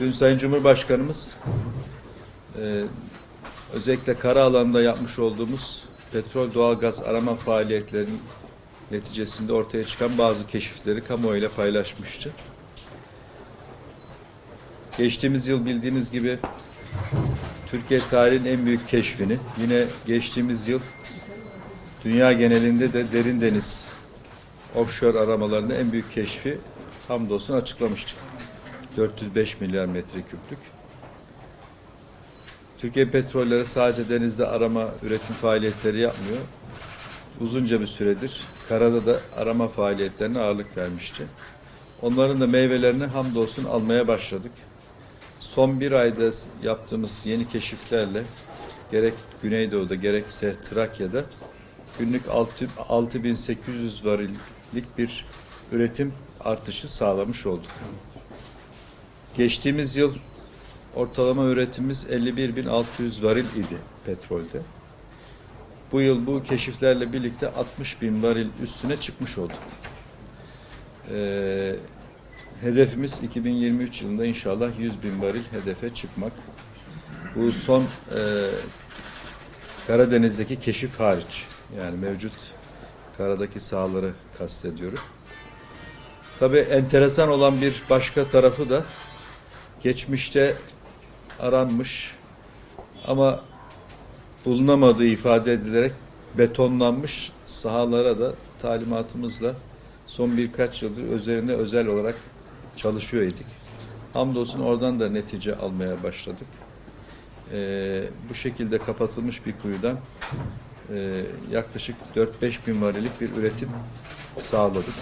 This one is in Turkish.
Dün Sayın Cumhurbaşkanımız e, özellikle kara alanda yapmış olduğumuz petrol doğalgaz arama faaliyetlerinin neticesinde ortaya çıkan bazı keşifleri kamuoyuyla paylaşmıştı. Geçtiğimiz yıl bildiğiniz gibi Türkiye tarihinin en büyük keşfini yine geçtiğimiz yıl dünya genelinde de derin deniz offshore aramalarında en büyük keşfi hamdolsun açıklamıştık. 405 milyar metreküplük. Türkiye Petrolleri sadece denizde arama, üretim faaliyetleri yapmıyor. Uzunca bir süredir karada da arama faaliyetlerine ağırlık vermişti. Onların da meyvelerini hamdolsun almaya başladık. Son bir ayda yaptığımız yeni keşiflerle gerek Güneydoğu'da gerekse Trakya'da günlük 6 6800 varillik bir üretim artışı sağlamış olduk. Geçtiğimiz yıl ortalama üretimimiz 51.600 varil idi petrolde. Bu yıl bu keşiflerle birlikte 60 bin varil üstüne çıkmış olduk. Ee, hedefimiz 2023 yılında inşallah 100 bin varil hedefe çıkmak. Bu son e, Karadeniz'deki keşif hariç yani mevcut karadaki sahaları kastediyorum. Tabii enteresan olan bir başka tarafı da geçmişte aranmış ama bulunamadığı ifade edilerek betonlanmış sahalara da talimatımızla son birkaç yıldır üzerinde özel olarak çalışıyor idik. Hamdolsun oradan da netice almaya başladık. Ee, bu şekilde kapatılmış bir kuyudan e, yaklaşık 4-5 bin varilik bir üretim sağladık.